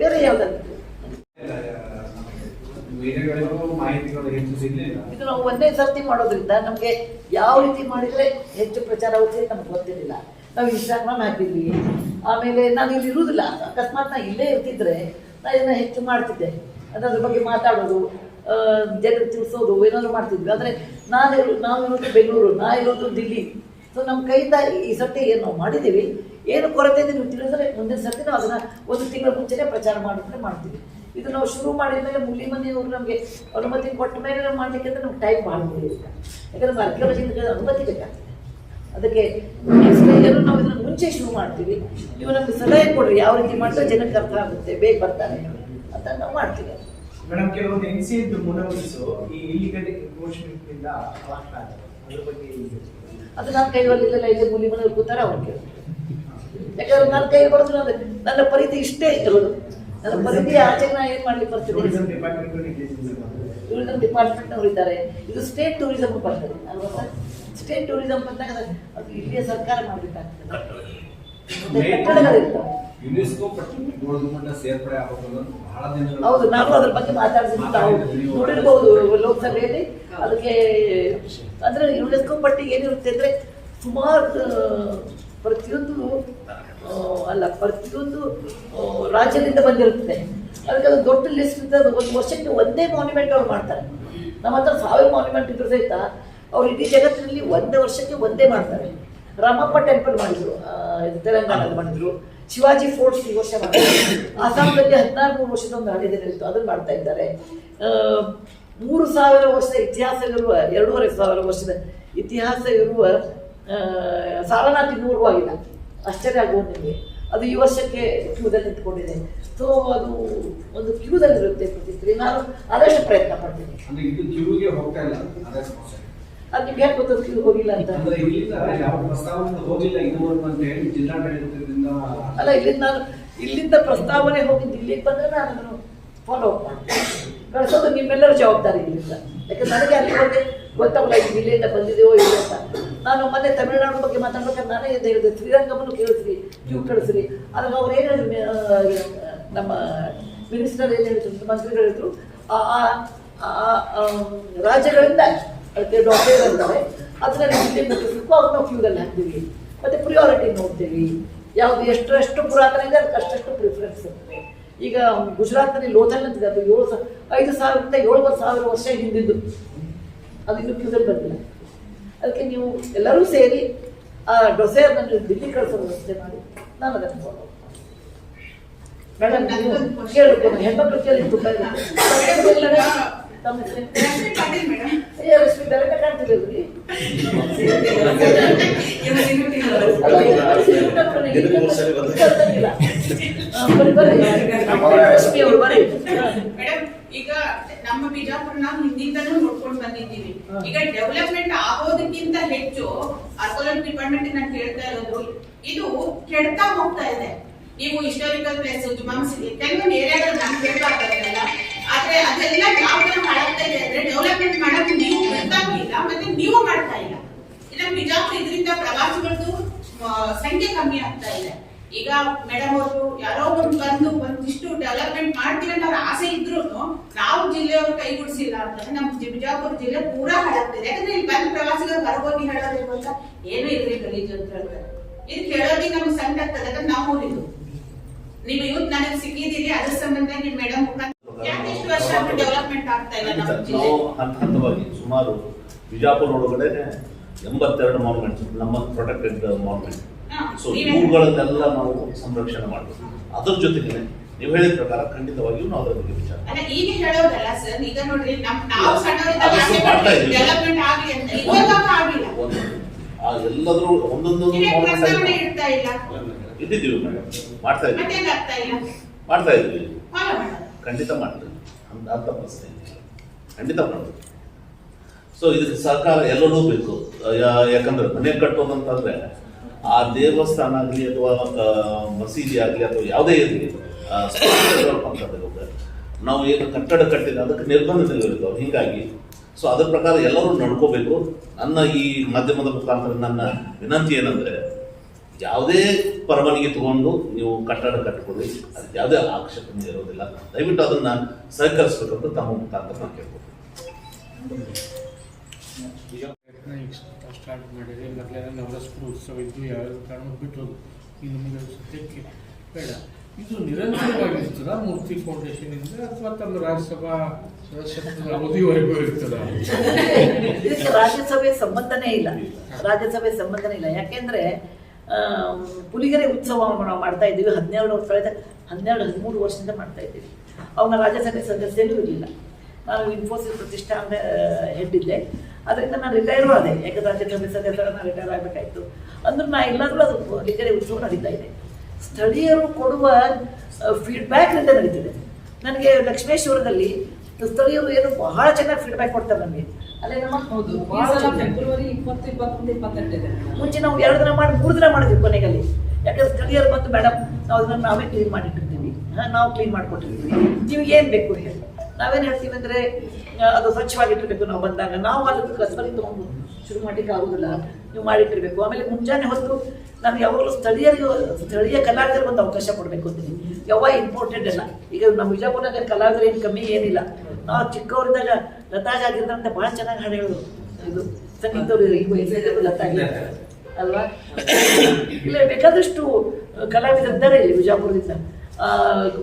ಬೇರೆ ಯಾವುದಾದ್ರು? ಇದು ನಾವು ಒಂದೇ ಸರ್ತಿ ಮಾಡೋದ್ರಿಂದ ನಮಗೆ ಯಾವ ರೀತಿ ಮಾಡಿದರೆ ಹೆಚ್ಚು ಪ್ರಚಾರ ಆಗುತ್ತೆ ನಮ್ಗೆ ಗೊತ್ತಿರಲಿಲ್ಲ. ನಾವು ಇನ್ಸ್ಟಾಗ್ರಾಮ್ ಹಾಕಿದ್ವಿ. ಆಮೇಲೆ ನಾನು ಇಲ್ಲಿ ಇರುವುದಿಲ್ಲ ಅಕಸ್ಮಾತ್ ನಾನು ಇಲ್ಲೇ ಇರ್ತಿದ್ರೆ ನಾನು ಇದನ್ನ ಹೆಚ್ಚು ಮಾಡ್ತಿದ್ದೆ. ಅದರ ಬಗ್ಗೆ ಮಾತಾಡೋದು ಜನರು ತಿಳಿಸೋದು, ಏನಾದ್ರು ಮಾಡ್ತಿದ್ವಿ. ಆದರೆ ನಾನು ನಾವು ಇರೋದು ಬೆಂಗಳೂರು, ನಾ ಇರೋದು ದಿಲ್ಲಿ. ಸೊ ನಮ್ಮ ಕೈಯಿಂದ ಈ ಸರ್ತಿ ಏನು ನಾವು ಮಾಡಿದ್ದೀವಿ, ಏನು ಕೊರತೆ ಇದೆ ನೀವು ತಿಳಿದ್ರೆ ಮುಂದಿನ ಸರ್ತಿ ನಾವು ಅದನ್ನು ಒಂದು ತಿಂಗಳ ಮುಂಚೆನೇ ಪ್ರಚಾರ ಮಾಡಿದ್ರೆ ಮಾಡ್ತೀವಿ. ಇದು ನಾವು ಶುರು ಮಾಡಿದ ಮೇಲೆ ಮುಲಿ ಮನೆಯವರು ನಮಗೆ ಅನುಮತಿ ಕೊಟ್ಟ ಮೇಲೆ ನಾವು ಮಾಡಲಿಕ್ಕೆ ಅಂದರೆ ನಮ್ಗೆ ಟೈಮ್ ಭಾಳ ಬೇಕು ಯಾಕಂದ್ರೆ ಅಂತ ಅನುಮತಿ ಬೇಕಾಗ್ತದೆ. ಅದಕ್ಕೆ ಏನು ನಾವು ಇದನ್ನು ಮುಂಚೆ ಶುರು ಮಾಡ್ತೀವಿ. ನೀವು ನಮಗೆ ಸಲಹೆ ಕೊಡ್ರಿ ಯಾವ ರೀತಿ ಮಾಡಿದ್ರೆ ಜನಕ್ಕೆ ಅರ್ಥ ಆಗುತ್ತೆ ಬೇಗ ಬರ್ತಾರೆ ಅಂತ ನಾವು ಮಾಡ್ತೀವಿ. ಮೇಡಮ್ ಕೆಲವೊಂದು ಎನ್ಸಿದ್ದು ಮುನವರಿಸು ಈ ಇಲ್ಲಿಗಡೆ ಘೋಷಣೆಯಿಂದ ಅದ್ರ ಬಗ್ಗೆ ಅದು ನನ್ನ ಕೈಯಲ್ಲಿಲ್ಲ ಇಲ್ಲಿ ಮುಲಿ ಮನೆಯವ್ರು ಕೂತಾರೆ ಅವ್ರು ಕೇಳ್ತಾರೆ. ಯಾಕಂದ್ರೆ ನನ್ನ ಕೈ ಬರೋದು ನನ್ನ ಪರಿಧಿ ಇಷ್ಟೇ ಇರೋದು. ನನ್ನ ಪರಿಧಿ ಆಚರಣೆ ಏನು ಮಾಡ್ಲಿಕ್ಕೆ ಟೂರಿಸಂ ಇದು ಸ್ಟೇಟ್ ಟೂರಿಸಂ ಬರ್ತದೆ ಅಲ್ವಾ ಸರ್ ಸ್ಟೇಟ್ ಟೂರಿಸಂ ಬಂದಾಗ ಅದು- ಇಲ್ಲಿಯ ಸರ್ಕಾರ ಮಾಡಬೇಕಾಗ್ತದೆ. ಕಟ್ಟಡಗಳಿರ್ತವೆ. ಯುನೆಸ್ಕೋ ಸೇರ್ಪಡೆ ಬಹಳ ಹೌದು ನಾವು ಅದ್ರ ಬಗ್ಗೆ ಮಾತಾಡ್ತೀನಿ ತಾವು ನೋಡಿರ್ಬೋದು ಲೋಕಸಭೆಯಲ್ಲಿ. ಅದಕ್ಕೆ ಅಂದ್ರೆ ಯುನೆಸ್ಕೋ ಪಟ್ಟಿ ಏನಿರುತ್ತೆ ಅಂದ್ರೆ ಸುಮಾರು ಪ್ರತಿಯೊಂದು ಅಲ್ಲ, ಪ್ರತಿಯೊಂದು ರಾಜ್ಯದಿಂದ ಬಂದಿರುತ್ತೆ ಅದಕ್ಕೆ ಅದು ದೊಡ್ಡ ಲಿಸ್ಟ್ ಇದ್ದ ಒಂದು ವರ್ಷಕ್ಕೆ ಒಂದೇ ಮಾನ್ಯುಮೆಂಟ್ ಅವ್ರು ಮಾಡ್ತಾರೆ. ನಮ್ಮ ಹತ್ರ ಸಾವಿರ ಮಾನ್ಯುಮೆಂಟ್ ಇದ್ರ ಸಹಿತ ಅವ್ರು ಇಡೀ ಜಗತ್ತಿನಲ್ಲಿ ಒಂದೇ ವರ್ಷಕ್ಕೆ ಒಂದೇ ಮಾಡ್ತಾರೆ. ರಾಮಪ್ಪ ಟೆಂಪಲ್ ಮಾಡಿದ್ರು ಇದು ತೆಲಂಗಾಣದಲ್ಲಿ ಮಾಡಿದ್ರು. ಶಿವಾಜಿ ಫೋರ್ಟ್ಸ್ ಈ ವರ್ಷ ಮಾಡಿದ್ರು. ಅಸ್ಸಾಂನಲ್ಲಿ ಹದಿನಾರು, ಮೂರು ವರ್ಷದ ಒಂದು ಹಳ್ಳಿದೆ ಇತ್ತು ಅದನ್ನು ಮಾಡ್ತಾ ಇದ್ದಾರೆ. ಮೂರು ಸಾವಿರ ವರ್ಷದ ಇತಿಹಾಸ ಇರುವ, ಎರಡೂವರೆ ಸಾವಿರ ವರ್ಷದ ಇತಿಹಾಸ ಇರುವ ಸಾರನಾಥ್ ಇನ್ನೂರು ಆಗಿದೆ. ಆಶ್ಚರ್ಯ ಆಗ್ಬೋದು ನಿಮಗೆ. ಅದು ಈ ವರ್ಷಕ್ಕೆ ಕ್ಯೂದಲ್ಲಿ ನಿಂತ್ಕೊಂಡಿದೆ. ಸೊ ಅದು ಒಂದು ಕ್ಯೂದಲ್ಲಿರುತ್ತೆ ಪ್ರತಿಕ್ರಿಯೆ. ನಾನು ಆದಷ್ಟು ಪ್ರಯತ್ನ ಪಡ್ತೀನಿ. ಅದೇ ನಿಮ್ಗೆ ಯಾಕೆ ಗೊತ್ತದ ಕ್ಯೂ ಹೋಗಿಲ್ಲ ಅಂತ? ಅಲ್ಲ ಇಲ್ಲಿಂದ ನಾನು ಇಲ್ಲಿಂದ ಪ್ರಸ್ತಾವನೆ ಹೋಗಿದ್ದು ಇಲ್ಲಿಗೆ ಬಂದರೆ ನಾನು ಫಾಲೋ ಅಪ್ ಮಾಡ್ತೀನಿ. ಕಳಿಸೋದು ನಿಮ್ಮೆಲ್ಲರ ಜವಾಬ್ದಾರಿ ಇಲ್ಲಿಂದ ಯಾಕಂದ್ರೆ ನನಗೆ ಅರ್ಥ ಬಗ್ಗೆ ಗೊತ್ತಾಗಲ್ಲ, ಈ ಜಿಲ್ಲೆಯಿಂದ ಬಂದಿದೆಯೋ ಇಲ್ಲ ಅಂತ. ನಾನು ಮೊನ್ನೆ ತಮಿಳುನಾಡು ಬಗ್ಗೆ ಮಾತಾಡ್ಬೇಕಾದ್ರೆ ನಾನೇ ಎದ್ದು ಹೇಳಿದೆ ಶ್ರೀರಂಗಮನ್ನು ಕೇಳಿಸ್ರಿ, ನೀವು ಕಳಿಸ್ರಿ. ಆದ್ರೆ ಅವ್ರು ಏನು ಹೇಳಿದ್ರು ನಮ್ಮ ಮಿನಿಸ್ಟರ್ ಏನು ಹೇಳಿದ್ರು ಮಂತ್ರಿಗಳು ಹೇಳಿದ್ರು ರಾಜ್ಯಗಳಿಂದ ಡಾಕ್ಟರ್ ಇರ್ತಾರೆ. ಅದನ್ನ ಜಿಲ್ಲೆ ಮುಟ್ಟಿಸ್ಬೇಕು ಅವ್ರು ನಾವು ಹಾಕ್ತೀವಿ. ಮತ್ತೆ ಪ್ರಿಯಾರಿಟಿ ನೋಡ್ತೀವಿ. ಯಾವುದು ಎಷ್ಟು ಎಷ್ಟು ಪುರಾತನ ಇದೆ, ಅದಕ್ಕೆ ಅಷ್ಟೆಷ್ಟು ಪ್ರಿಫರೆನ್ಸ್ ಇರ್ತದೆ ಈಗ ಗುಜರಾತ್ನಲ್ಲಿ ಲೋಥಲ್ ಅಂತಿದೆ ಅದು ಏಳು ಐದು ಸಾವಿರದಿಂದ ಏಳುವರೆ ಸಾವಿರ ವರ್ಷ ಹಿಂದಿದ್ದು. ಅದು ಇನ್ನೂ ಕ್ಯೂದಲ್ಲಿ ಬಂದಿಲ್ಲ. ಅದಕ್ಕೆ ನೀವು ಎಲ್ಲರೂ ಸೇರಿ ಆ ಡೊಸೇರ್ನಲ್ಲಿ ದಿಲ್ಲಿ ಕಳಿಸೋ ವ್ಯವಸ್ಥೆ ಮಾಡಿ. ನಾನು ಅದನ್ನು ಹೋಗ್ತೀನಿ ಮಾಡ್ತೀನಿ. ಮೇಡಮ್ ಹೆಣ್ಮಕ್ಳು ಕೇಳಿ ತುಂಬ ಈಗ ನಮ್ಮ ಬಿಜಾಪುರ ನಾವು ಹಿಂದಿಂದನೂ ನೋಡ್ಕೊಂಡು ಬಂದಿದ್ದೀವಿ. ಈಗ ಡೆವಲಪ್ಮೆಂಟ್ ಆಗೋದಕ್ಕಿಂತ ಹೆಚ್ಚು ಆರ್ಕೋಲಜಿ ಡಿಪಾರ್ಟ್ಮೆಂಟ್ ನಾನು ಕೇಳ್ತಾ ಇರೋದು, ಇದು ಕೆಡ್ತಾ ಹೋಗ್ತಾ ಇದೆ. ನೀವು ಹಿಸ್ಟಾರಿಕಲ್ ಪ್ಲೇಸ್ ಜುಮಾ ಮಸೀದಿ ಕೆಲವೊಂದು ಏರಿಯಾಗಳು ನಾನು ಕೇಳಬಾರ್ದಲ್ಲ ಆದ್ರೆ ಅದೆಲ್ಲ ಯಾವ ಮಾಡಾಗ್ತಾ ಇದೆ ಅಂದ್ರೆ ಡೆವಲಪ್ಮೆಂಟ್ ಮಾಡಕ್ಕೆ ನೀವು ಇಲ್ಲ, ಮತ್ತೆ ನೀವು ಮಾಡ್ತಾ ಇಲ್ಲ. ಇಲ್ಲ, ಬಿಜಾಪುರ ಇದರಿಂದ ಪ್ರವಾಸಿಗಳದ್ದು ಸಂಖ್ಯೆ ಕಮ್ಮಿ ಆಗ್ತಾ ಇದೆ. ಈಗ ಮೇಡಮ್ ಅವರು ಯಾರೋ ಒಂದು ಬಂದು ಒಂದಿಷ್ಟು ಡೆವಲಪ್ಮೆಂಟ್ ಮಾಡ್ತೀರ ಅನ್ನೋ ಆಸೆ ಇದ್ರು ನಾವು ಜಿಲ್ಲೆಯವರು ಕೈಗೂಡಿಸಿಲ್ಲ ಅಂತಂದ್ರೆ ನಮ್ಮ ಜಿ- ಬಿಜಾಪುರ ಜಿಲ್ಲೆ ಪೂರಾ ಹಾಳಾಗ್ತಿದೆ ಯಾಕಂದ್ರೆ ಇಲ್ಲಿ ಬಂದ ಪ್ರವಾಸಿಗರು ಹೊರಗೋಗಿ ಅಂತ? ಏನೂ ಇಲ್ರಿ ಗಲೀಜು ಅಂತ ಇದು ಕೇಳೋದಿಗೆ ನಮ್ಗೆ ಸಂಕಟ ಯಾಕಂದ್ರೆ ನಾವು ಹೋಗಿದ್ದು ನೀವು ಇವತ್ತು ನನಗೆ ಸಿಕ್ಕಿದ್ದೀರಿ, ಅದ್ರ ಸಂಬಂಧ ನಿಮ್ಮ ಮೇಡಮ್ ಡೆವಲಪ್ಮೆಂಟ್ ಆಗ್ತಾ ಇಲ್ಲ ನಮ್ಮ ಜಿಲ್ಲೆ ನಾವು ಹಂತ ಹಂತವಾಗಿ ಸುಮಾರು ಬಿಜಾಪುರ ಒಳಗಡೆ ಎಂಬತ್ತೆರಡು ಮಾನ್ಮೆಂಟ್ ನಮ್ಮ ಪ್ರೊಟೆಕ್ಟೆಡ್ ಮಾನ್ಮೆಂಟ್ ಸೊ ಇವುಗಳನ್ನೆಲ್ಲ ನಾವು ಸಂರಕ್ಷಣೆ ಮಾಡಬೇಕು. ಅದ್ರ ಜೊತೆಗೆ ನೀವು ಹೇಳಿದ ಪ್ರಕಾರ ಖಂಡಿತವಾಗಿಯೂ ನಾವು ಅದರ ಬಗ್ಗೆ ವಿಚಾರ ಅಲ್ಲ ಈಗ ಹೇಳೋದಲ್ಲ ಸರ್ ಈಗ ನೋಡ್ರಿ ನಮ್ ನಾವು ಅದಷ್ಟು ಮಾಡ್ತಾ ಇದ್ದೀವಿ. ಡೆವಲಪ್ಮೆಂಟ್ ಆಗ್ಲಿ ಅಂತ. ಇವಾಗ ಆಗಿಲ್ಲ ಆ ಎಲ್ಲದರೂ ಒಂದೊಂದು ನೀವೇ ಪ್ರಸ್ತಾವನೆ ಇಡ್ತಾ ಇಲ್ಲ. ಇದ್ದಿದ್ದೀವಿ ಮೇಡಮ್ ಮಾಡ್ತಾ ಇದ್ದೀವಿ. ಮಾಡ್ತಾ ಇದ್ದೀವಿ. ಖಂಡಿತ ಮಾಡ್ತೀವಿ. ಅಂತ ಪ್ರಶ್ನೆ. ಖಂಡಿತ ಮಾಡಬೇಕು ಸೊ ಇದಕ್ಕೆ ಸರ್ಕಾರ ಎಲ್ಲರೂ ಬೇಕು. ಯಾಕಂದ್ರೆ ಮನೆ ಕಟ್ಟೋದಂತಂದ್ರೆ ಆ ದೇವಸ್ಥಾನ ಆಗಲಿ ಅಥವಾ ಮಸೀದಿ ಆಗಲಿ ಅಥವಾ ಯಾವುದೇ ಇರಲಿ ನಾವು ಏನು ಕಟ್ಟಡ ಕಟ್ಟಿದ ಅದಕ್ಕೆ ನಿರ್ಬಂಧಗಳು ಇರ್ತಾವೆ ಹೀಗಾಗಿ ಸೊ ಅದ್ರ ಪ್ರಕಾರ ಎಲ್ಲರೂ ನಡ್ಕೋಬೇಕು. ನನ್ನ ಈ ಮಾಧ್ಯಮದ ಮುಖಾಂತರ ನನ್ನ ವಿನಂತಿ ಏನಂದ್ರೆ, ಯಾವುದೇ ಪರವಾನಗಿ ತಗೊಂಡು ನೀವು ಕಟ್ಟಡ ಕಟ್ಟಿಕೊಳ್ಳಿ ಅದಕ್ಕೆ ಯಾವುದೇ ಆಕ್ಷೇಪಣೆ ಇರೋದಿಲ್ಲ. ದಯವಿಟ್ಟು ಅದನ್ನ ಸಹಕರಿಸಬೇಕಂತ ತಮ್ಮ ಮುಖಾಂತರ ನಾನು ಕೇಳ್ಬೋದು ಪ್ರಯತ್ನ ಈಗ ಸ್ಟಾರ್ಟ್ ಮಾಡಿದೆ ಮೊದಲೆಲ್ಲ ನವರಸ್ಪುರ ಉತ್ಸವ ಇದ್ದು ಯಾವ್ಯಾವ ಕಾರಣ ಬಿಟ್ಟು ಇದು ಮುಂದೆ ಸದ್ಯಕ್ಕೆ ಬೇಡ. ಇದು ನಿರಂತರವಾಗಿರ್ತದ? ಮೂರ್ತಿ ಫೌಂಡೇಶನ್ ಇಂದ ಅಥವಾ ತಮ್ಮ ರಾಜ್ಯಸಭಾ ಸದಸ್ಯತ್ವದ ಅವಧಿವರೆಗೂ ಇರ್ತದ? ರಾಜ್ಯಸಭೆ ಸಂಬಂಧನೇ ಇಲ್ಲ. ರಾಜ್ಯಸಭೆ ಸಂಬಂಧನೇ ಇಲ್ಲ. ಯಾಕೆಂದ್ರೆ ಪುಲಿಗೆರೆ ಉತ್ಸವ ನಾವು ಮಾಡ್ತಾ ಇದ್ದೀವಿ. ಹದಿನೇಳು ಕಳೆದ ಹನ್ನೆರಡು, ಹದಿಮೂರು ವರ್ಷದಿಂದ ಮಾಡ್ತಾ ಇದ್ದೀವಿ. ಅವನ ರಾಜ್ಯಸಭೆ ಸದಸ್ಯರು ಇರಲಿಲ್ಲ. ನಾನು ಇನ್ಫೋಸಿಸ್ ಪ್ರತಿಷ್ಠಾನ ಹೆಡ್ ಇದ್ದೆ. ಅದರಿಂದ ನಾನು ರಿಟೈರು ಅದೇ ಯಾಕಂದ್ರೆ ರಾಜ್ಯಸಭೆ ಸದಸ್ಯರ ನಾನು ರಿಟೈರ್ ಆಗಬೇಕಾಯ್ತು. ಅಂದ್ರೆ ನಾ ಎಲ್ಲಾದರೂ ಅದು ಪುಲಿಗೆರೆ ಉತ್ಸವ ನಡೀತಾ ಇದೆ. ಸ್ಥಳೀಯರು ಕೊಡುವ ಫೀಡ್ಬ್ಯಾಕ್ ಅಂತ ನಡೀತಿದೆ. ನನಗೆ ಲಕ್ಷ್ಮೇಶ್ವರದಲ್ಲಿ ಸ್ಥಳೀಯರು ಏನು ಬಹಳ ಚೆನ್ನಾಗಿ ಫೀಡ್ಬ್ಯಾಕ್ ಕೊಡ್ತಾರೆ ನಮಗೆ. ಅಲ್ಲೇ ನಮ್ಮ ಫೆಬ್ರವರಿ ಇಪ್ಪತ್ತು ಇಪ್ಪತ್ತೊಂದು ಇಪ್ಪತ್ತೆಂಟಿದೆ ಮುಂಚೆ ನಾವು ಎರಡು ದಿನ ಮಾಡಿ ಮೂರು ದಿನ ಮಾಡಿದ್ವಿ ಕೊನೆಗಲ್ಲಿ ಯಾಕಂದ್ರೆ ಸ್ಥಳೀಯರು ಬಂದು ಮೇಡಮ್ ನಾವು ಅದನ್ನ ನಾವೇ ಕ್ಲೀನ್ ಮಾಡಿಟ್ಟಿರ್ತೀವಿ. ನಾವು ಕ್ಲೀನ್ ಮಾಡಿಕೊಟ್ಟಿರ್ತೀವಿ. ನಿಮ್ಗೆ ಏನು ಬೇಕು ಹೇಳಿ? ನಾವೇನು ಹೇಳ್ತೀವಿ ಅಂದರೆ ಅದು ಸ್ವಚ್ಛವಾಗಿಟ್ಟಿರಬೇಕು ನಾವು ಬಂದಾಗ. ನಾವು ಅಲ್ಲಿ ಕಸಬರಿ ತೊಗೊಂಡು ಶುರು ಮಾಡಲಿಕ್ಕೆ ಆಗೋದಿಲ್ಲ. ನೀವು ಮಾಡಿಟ್ಟಿರಬೇಕು. ಆಮೇಲೆ ಮುಂಜಾನೆ ಹೊತ್ತು ನಾನು ಯಾವಾಗಲೂ ಸ್ಥಳೀಯರಿಗೆ ಸ್ಥಳೀಯ ಕಲಾವಿದರಿಗೆ ಒಂದು ಅವಕಾಶ ಕೊಡಬೇಕು ಅಂತೀನಿ ಯಾವ ಇಂಪಾರ್ಟೆಂಟ್ ಅಲ್ಲ. ಈಗ ನಮ್ಮ ವಿಜಯಪುರದಾಗ ಕಲಾವಿದರು ಏನು ಕಮ್ಮಿ ಏನಿಲ್ಲ. ನಾವು ಚಿಕ್ಕವರಿದ್ದಾಗ ಲತಾಜ್ ಆಗಿರ್ದಂತೆ ಭಾಳ ಚೆನ್ನಾಗಿ ಹಾಡು ಹೇಳೋದು ಇದು ಸಂಗೀತವ್ರು ವಯಸ್ಸಿಗೆ ಲತಾಜ್ ಅಲ್ವಾ? ಇಲ್ಲ ಬೇಕಾದಷ್ಟು ಕಲಾವಿದರಿದ್ದಾರೆ